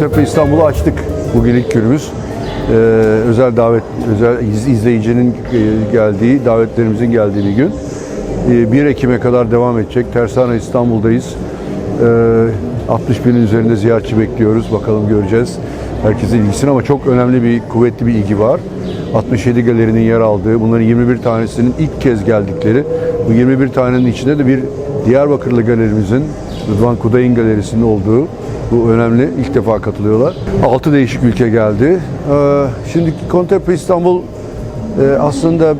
Kontepe İstanbul'u açtık. Bugün ilk günümüz. Ee, özel davet, özel iz- izleyicinin e, geldiği, davetlerimizin geldiği bir gün. Ee, 1 Ekim'e kadar devam edecek. Tersane İstanbul'dayız. Ee, 60 binin üzerinde ziyaretçi bekliyoruz. Bakalım göreceğiz. Herkesin ilgisini ama çok önemli bir, kuvvetli bir ilgi var. 67 galerinin yer aldığı, bunların 21 tanesinin ilk kez geldikleri, bu 21 tanenin içinde de bir Diyarbakırlı galerimizin, Rıdvan Kuday'ın galerisinin olduğu, bu önemli. İlk defa katılıyorlar. 6 değişik ülke geldi. Ee, şimdi Kontepe İstanbul e, aslında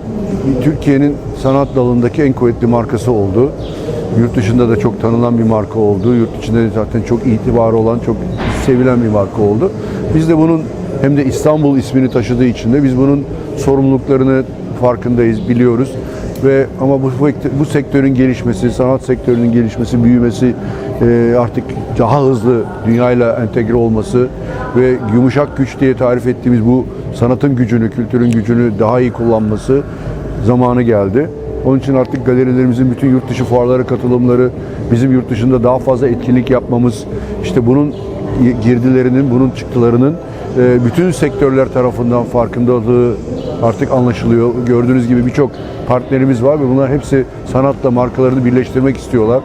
Türkiye'nin sanat dalındaki en kuvvetli markası oldu. Yurt dışında da çok tanınan bir marka oldu. Yurt içinde de zaten çok itibarı olan, çok sevilen bir marka oldu. Biz de bunun hem de İstanbul ismini taşıdığı için de biz bunun sorumluluklarını farkındayız, biliyoruz. Ve ama bu, bu sektörün gelişmesi, sanat sektörünün gelişmesi, büyümesi, e, artık daha hızlı dünyayla entegre olması ve yumuşak güç diye tarif ettiğimiz bu sanatın gücünü, kültürün gücünü daha iyi kullanması zamanı geldi. Onun için artık galerilerimizin bütün yurt dışı fuarlara katılımları, bizim yurt dışında daha fazla etkinlik yapmamız, işte bunun girdilerinin, bunun çıktılarının e, bütün sektörler tarafından farkındalığı artık anlaşılıyor. Gördüğünüz gibi birçok partnerimiz var ve bunlar hepsi sanatla markalarını birleştirmek istiyorlar.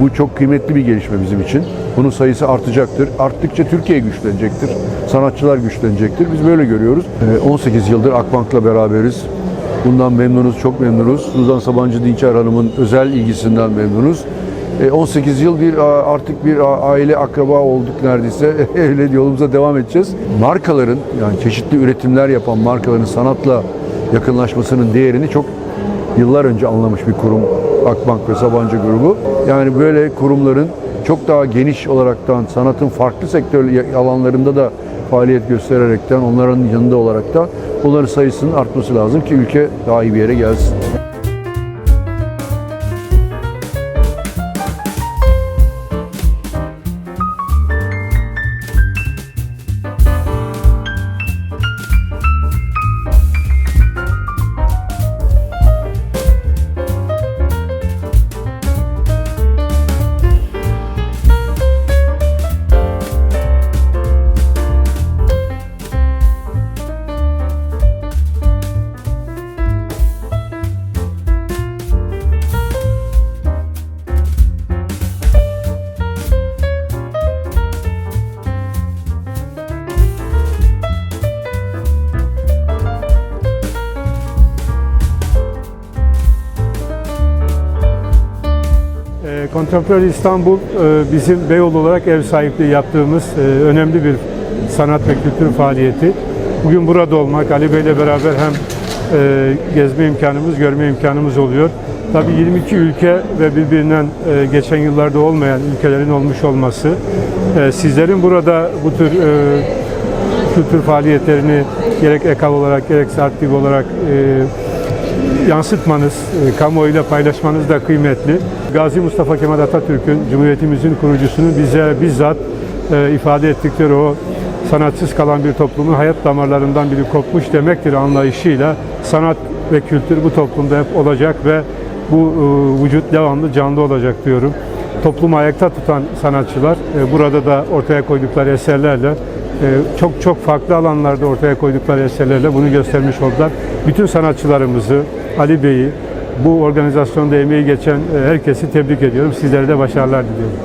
Bu çok kıymetli bir gelişme bizim için. Bunun sayısı artacaktır. Arttıkça Türkiye güçlenecektir. Sanatçılar güçlenecektir. Biz böyle görüyoruz. E, 18 yıldır Akbank'la beraberiz. Bundan memnunuz, çok memnunuz. Suzan Sabancı Dinçer Hanım'ın özel ilgisinden memnunuz. E, 18 yıl bir artık bir aile akraba olduk neredeyse. Öyle yolumuza devam edeceğiz. Markaların yani çeşitli üretimler yapan markaların sanatla yakınlaşmasının değerini çok yıllar önce anlamış bir kurum Akbank ve Sabancı grubu. Yani böyle kurumların çok daha geniş olaraktan sanatın farklı sektör alanlarında da faaliyet göstererekten onların yanında olaraktan bunların sayısının artması lazım ki ülke daha iyi bir yere gelsin. Kontemporary İstanbul e, bizim Beyoğlu olarak ev sahipliği yaptığımız e, önemli bir sanat ve kültür faaliyeti. Bugün burada olmak, Ali Bey ile beraber hem e, gezme imkanımız, görme imkanımız oluyor. Tabii 22 ülke ve birbirinden geçen yıllarda olmayan ülkelerin olmuş olması, sizlerin burada bu tür kültür faaliyetlerini gerek ekal olarak gerekse aktif olarak yansıtmanız, e, kamuoyuyla paylaşmanız da kıymetli. Gazi Mustafa Kemal Atatürk'ün, Cumhuriyetimizin kurucusunun bize bizzat e, ifade ettikleri o sanatsız kalan bir toplumun hayat damarlarından biri kopmuş demektir anlayışıyla sanat ve kültür bu toplumda hep olacak ve bu e, vücut devamlı canlı olacak diyorum. Toplumu ayakta tutan sanatçılar burada da ortaya koydukları eserlerle çok çok farklı alanlarda ortaya koydukları eserlerle bunu göstermiş oldular. Bütün sanatçılarımızı, Ali Bey'i, bu organizasyonda emeği geçen e, herkesi tebrik ediyorum. Sizlere de başarılar diliyorum.